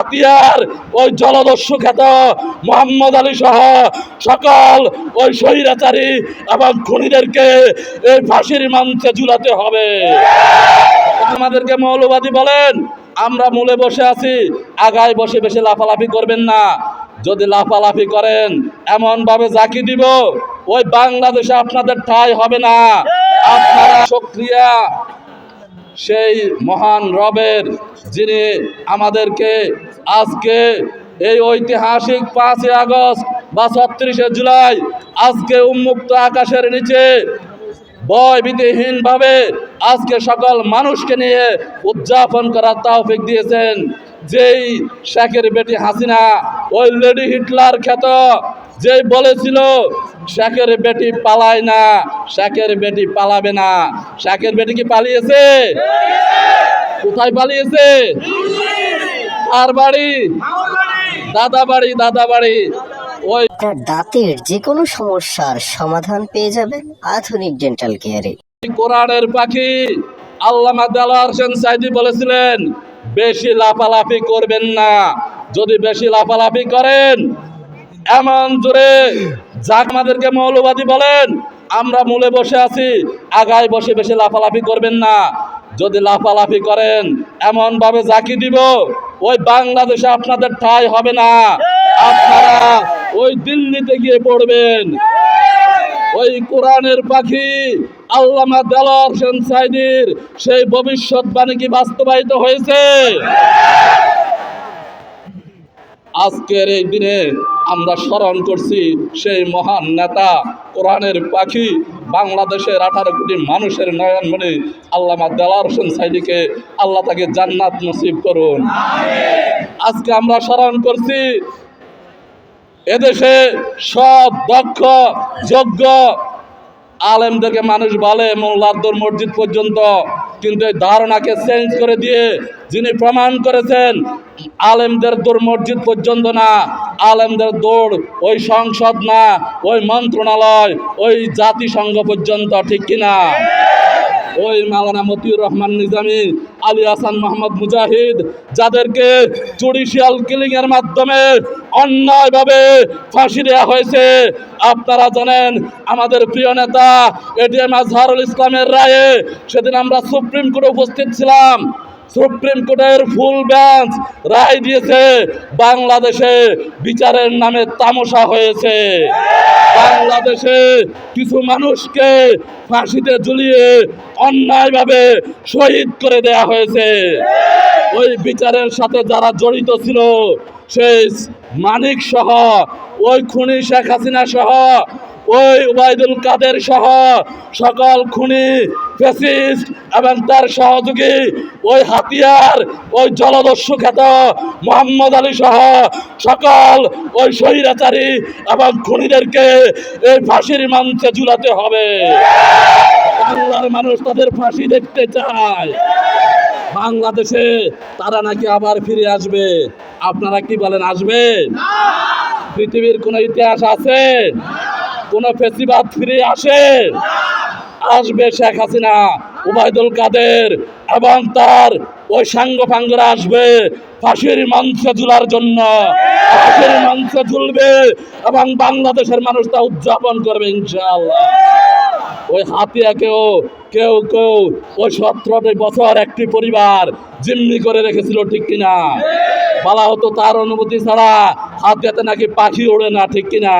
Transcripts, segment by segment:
হাতিয়ার, ওই জলদস্যু খ্যাত মোহাম্মদ আলী সহ সকল ওই স্বৈরাচারী এবং খুনিদেরকে এই ফাঁসির মঞ্চে ঝুলাতে হবে। আমাদেরকে মৌলবাদী বলেন, আমরা মূলে বসে আছি, আগায় বসে বেশি লাফালাফি করবেন না। যদি লাফালাফি করেন এমন ভাবে জাকি দিব, ওই বাংলাদেশে আপনাদের ঠাঁই হবে না। আপনারা সক্রিয়া সেই মহান রবের যিনি আমাদেরকে আজকে এই ঐতিহাসিক পাঁচই আগস্ট বা ছত্রিশে জুলাই আজকে উন্মুক্ত আকাশের নিচে ভয় ভীতিহীন ভাবে আজকে সকল মানুষকে নিয়ে উদযাপন করার তৌফিক দিয়েছেন। যেই শেখের বেটি হাসিনা, ওই লেডি হিটলার খ্যাত, যেই বলেছিল শেখের বেটি পালায় না শেখের বেটি পালাবে না। শেখের বেটি কি পালিয়েছে? কোথায় পালিয়েছে? আর বাড়ি? দাদা বাড়ি দাদা বাড়ি। ওই আপনার দাঁতের যে কোনো সমস্যার সমাধান পেয়ে যাবেন আধুনিক ডেন্টাল কেয়ারে। কোরআনের পাখি আল্লামা হোসেন সাইদি বলেছিলেন বেশি লাফালাফি করবেন না। যদি বেশি লাফালাফি করেন এমন জোরে যাক আমাদেরকে মৌলবাদী বলেন, আমরা মূলে বসে আছি, আগায় বসে বেশি লাফালাফি করবেন না। যদি লাফালাফি করেন এমন ভাবে জাকি দিব, ওই বাংলাদেশে আপনাদের ঠাই হবে না। আপনারা ওই দিল্লিতে গিয়ে পড়বেন। ওই কোরআনের পাখি, আল্লামা দেলার হোসেন সাইদির সেই ভবিষ্যৎবাণী কি বাস্তবায়িত হয়েছে? আজকের এই দিনে আমরা স্মরণ করছি সেই মহান নেতা, কোরআনের পাখি, বাংলাদেশের আঠারো কোটি মানুষের নয়নমণি আল্লামা দেলার হোসেন সাইদিকে আল্লাহ তাকে জান্নাত নসিব করুন। আজকে আমরা স্মরণ করছি এদেশে সব দক্ষ, যোগ্য আলেমদেরকে মানুষ বলে মোল্লাদ্দর মসজিদ পর্যন্ত। কিন্তু এই ধারণাকে চেঞ্জ করে দিয়ে যিনি প্রমাণ করেছেন, আলেমদের দৌড় মসজিদ পর্যন্ত না, আলেমদের দৌড় ওই সংসদ না, ওই মন্ত্রণালয়, ওই জাতিসংঘ পর্যন্ত, ঠিক কিনা? ওই মালানা মতিউর রহমান নিজামী আলী হাসান মোহাম্মদ মুজাহিদ, যাদেরকে জুডিশিয়াল কিলিং এর মাধ্যমে অন্যায়ভাবে ফাঁসি দেওয়া হয়েছে। আপনারা জানেন, আমাদের প্রিয় নেতা এটিএম আজহারুল ইসলামের রায়ে সেদিন আমরা সুপ্রিম কোর্টে উপস্থিত ছিলাম। সুপ্রিম কোর্টের ফুল বেঞ্চ রায় দিয়েছে, বাংলাদেশে বিচারের নামে তামাশা হয়েছে। বাংলাদেশে কিছু মানুষকে ফাঁসিতে ঝুলিয়ে অন্যায়ভাবে শহীদ করে দেয়া হয়েছে। ওই বিচারের সাথে যারা জড়িত ছিল, সেই মানিক সহ ওই খুনি শেখ হাসিনা সহ ওই ওবায়দুল কাদের সহ সকল খুনি ফেসিস্ট এবং তার সহযোগী, ওই হাতিয়ার, ওই জলদস্যু খ্যাত মোহাম্মদ আলী সহ সকল ওই স্বৈরাচারী এবং খুনিদেরকে এই ফাঁসির মঞ্চে ঝুলাতে হবে। বাংলার মানুষ তাদের ফাঁসি দেখতে চায়। বাংলাদেশে তারা নাকি আবার ফিরে আসবে। আপনারা কি বলেন, আসবে? পৃথিবীর কোন ইতিহাস আছে? কোন ফেসিবাদ ফিরে আসে? আসবে শেখ হাসিনা উবায়দুল কাদের এবং তার ওই সাঙ্গ ফাঙ্গরা আসবে। ফাঁসির মঞ্চে ঝুলার জন্য। ফাঁসির মঞ্চে ঝুলবে এবং বাংলাদেশের মানুষ তা উদযাপন করবে ইনশাআল্লাহ। ওই হাতিয়াকেও কেউ কেউ কেউ ওই সতেরোটি বছর একটি পরিবার জিম্মি করে রেখেছিল, ঠিক কিনা? বলা হতো তার অনুমতি ছাড়া হাতিয়াতে নাকি পাখি ওড়ে না, ঠিক কিনা?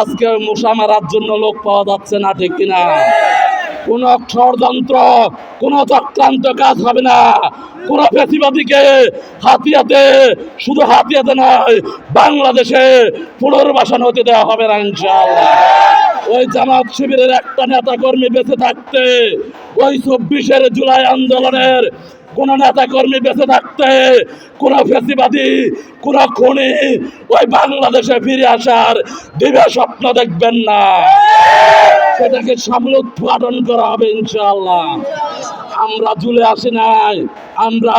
আজকে মশা মারার জন্য লোক পাওয়া যাচ্ছে না, ঠিক কিনা? কোন ষড়যন্ত্র, কোন চক্রান্ত কাজ হবে না। কোন ফেসিবাদীকে হাতিয়াতে, শুধু হাতিয়াতে নয়, বাংলাদেশে পুনর্বাসন হতে দেওয়া হবে না, ইনশাআল্লাহ। ওই জামাত শিবিরের একটা নেতা কর্মী বেঁচে থাকতে ওই চব্বিশের জুলাই আন্দোলনের কোন নেতা কর্মী বেঁচে থাকতে, কোন ফেসিবাদী, কোনো খনি ওই বাংলাদেশে ফিরে আসার দিবে স্বপ্ন দেখবেন না। সেটাকে সামলে উৎপাদন করা হবে ইনশাআল্লাহ। আমরা জুলে আসি নাই, আমরা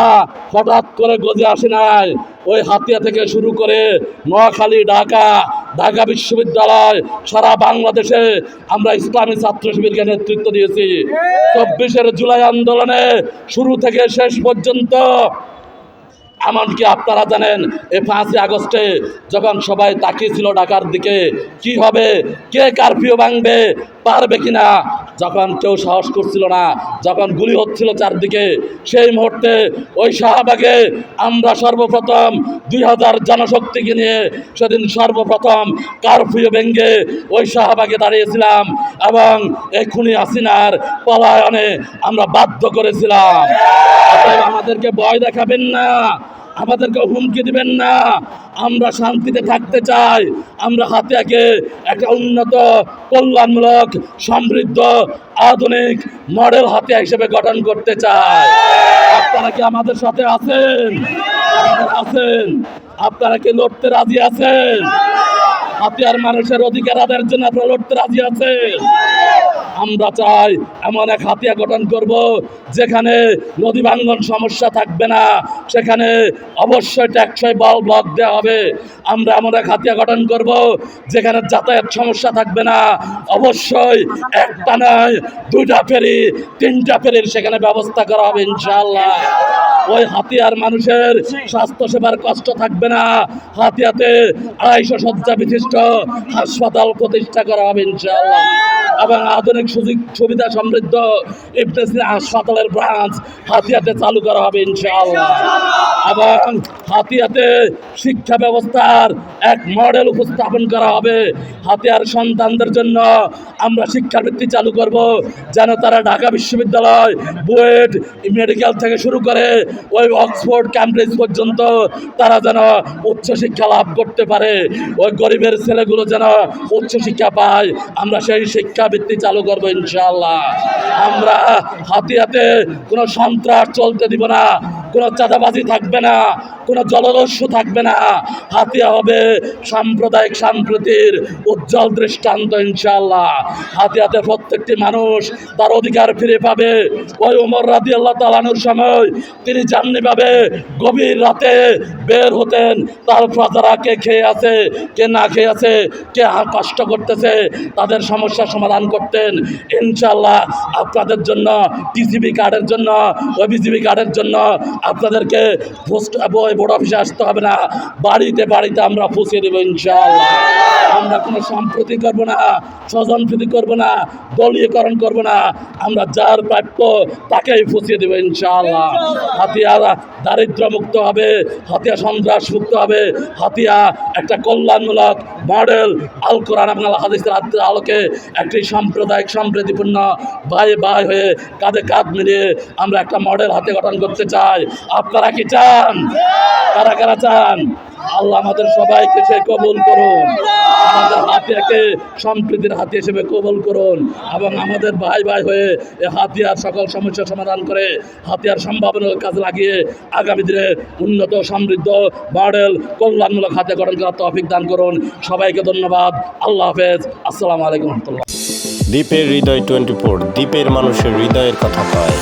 হঠাৎ করে গজে আসি নাই। ওই হাতিয়া থেকে শুরু করে নোয়াখালী, ঢাকা ঢাকা বিশ্ববিদ্যালয়, সারা বাংলাদেশে আমরা ইসলামী ছাত্র শিবিরকে নেতৃত্ব দিয়েছি। চব্বিশের জুলাই আন্দোলনে শুরু থেকে শেষ পর্যন্ত, এমনকি আপনারা জানেন, এই পাঁচই আগস্টে যখন সবাই তাকিয়েছিল ঢাকার দিকে, কি হবে, কে কারফিউ ভাঙবে, পারবে কিনা যখন কেউ সাহস করছিল না, যখন গুলি হচ্ছিল চারদিকে, সেই মুহূর্তে ওই শাহবাগে আমরা সর্বপ্রথম দুই হাজার জনশক্তিকে নিয়ে সেদিন সর্বপ্রথম কারফিউ ভেঙ্গে ওই শাহবাগে দাঁড়িয়েছিলাম এবং এই খুনি হাসিনার পলায়নে আমরা বাধ্য করেছিলাম। আমাদেরকে ভয় দেখাবেন না। আমাদেরকে হুমকি দিবেন না। আমরা শান্তিতে থাকতে চাই। আমরা হাতিয়াকে একটা উন্নত, কল্যাণমূলক, সমৃদ্ধ, আধুনিক মডেল হাতিয়া হিসেবে গঠন করতে চাই। আপনারা কি আমাদের সাথে আছেন? আছেন। আপনারা কি লড়তে রাজি আছেন? হাতিয়ার মানুষের অধিকার আদায়ের জন্য আপনারা লড়তে রাজি আছেন? আমরা চাই এমন এক হাতিয়া গঠন করব যেখানে নদী ভাঙ্গন সমস্যা থাকবে না। সেখানে অবশ্যই ট্যাক্সই বল ব্লক দেওয়া হবে। আমরা এমন এক হাতিয়া গঠন করব যেখানে যাতায়াত সমস্যা থাকবে না। অবশ্যই একটা নয়, দুইটা ফেরি, তিনটা ফেরির সেখানে ব্যবস্থা করা হবে ইনশাল্লাহ ওই হাতিয়ার মানুষের স্বাস্থ্য সেবার কষ্ট থাকবে না। হাতিয়াতে আড়াইশো শয্যা বিশিষ্ট হাসপাতাল প্রতিষ্ঠা করা হবে ইনশাআল্লাহ। এবং আধুনিক সুযোগ সুবিধা সমৃদ্ধ সিনা হাসপাতালের ব্রাঞ্চ হাতিয়াতে চালু করা হবে ইনশাআল্লাহ। এবং হাতিয়াতে শিক্ষা ব্যবস্থার এক মডেল উপস্থাপন করা হবে। হাতিয়ার সন্তানদের জন্য আমরা শিক্ষাবৃত্তি চালু করব, যেন তারা ঢাকা বিশ্ববিদ্যালয়, বুয়েট মেডিকেল থেকে শুরু করে ওই অক্সফোর্ড, ক্যামব্রিজ পর্যন্ত তারা যেন উচ্চশিক্ষা লাভ করতে পারে। ওই গরিবের ছেলেগুলো যেন উচ্চশিক্ষা পায়। আমরা সেই শিক্ষাবৃত্তি চালু করব ইনশাআল্লাহ। আমরা হাতিয়াতে কোনো সন্ত্রাস চলতে দিব না, কোনো চাঁদাবাজি থাকবে না, কোনো জলদস্যু থাকবে না। হাতিয়া হবে সাম্প্রদায়িক সম্প্রীতির উজ্জ্বল দৃষ্টান্ত ইনশাআল্লাহ। হাতিয়াতে প্রত্যেকটি মানুষ তার অধিকার ফিরে পাবে। ওই উমর রাদি আল্লাহ তালানুর সময় তিনি জাননিভাবে গভীর রাতে বের হতেন, তার প্রজারা কে খেয়ে আছে, কে না খেয়ে আছে, কে কষ্ট করতেছে, তাদের সমস্যার সমাধান করতেন। ইনশাল্লাহ আপনাদের জন্য টিসিবি কার্ডের জন্য ওবিসিবি কার্ডের জন্য আপনাদেরকে পোস্ট বোর্ড অফিসে আসতে হবে না। বাড়িতে বাড়িতে আমরা পৌঁছে দেবো ইনশাআল্লাহ। আমরা কোনো সম্প্রতি করব না স্বজন প্রীতি করব না দলীয়করণ করব না। আমরা যার প্রাপ্য তাকেই পৌঁছে দেবো ইনশাআল্লাহ। হাতিয়ার দারিদ্র মুক্ত হবে হাতিয়া সন্ত্রাস মুক্ত হবে। হাতিয়া একটা কল্যাণমূলক মডেল আল কোরআন আপনার হাদিসের আলোকে একটি সাম্প্রদায়িক, সম্প্রীতিপূর্ণ বাই বাই হয়ে কাঁধে কাঁধ মিলিয়ে আমরা একটা মডেল হাতে গঠন করতে চাই। আপনারা কি চান? কারা কারা চান? আল্লাহ আমাদের সবাইকে সে কবুল করুন। আমাদের হাতিয়াকে সম্প্রীতির হাতি হিসেবে কবুল করুন এবং আমাদের ভাই ভাই হয়ে এ হাতিয়ার সকল সমস্যা সমাধান করে হাতিয়ার সম্ভাবনার কাজে লাগিয়ে আগামী দিনে উন্নত, সমৃদ্ধ, মডেল, কল্যাণমূলক হাতে গঠন করার তৌফিক দান করুন। সবাইকে ধন্যবাদ। আল্লাহ হাফেজ। আসসালামু আলাইকুম রহমতুল্লাহ। দ্বীপের হৃদয় টোয়েন্টি ফোর দ্বীপের মানুষের হৃদয়ের কথা কয়।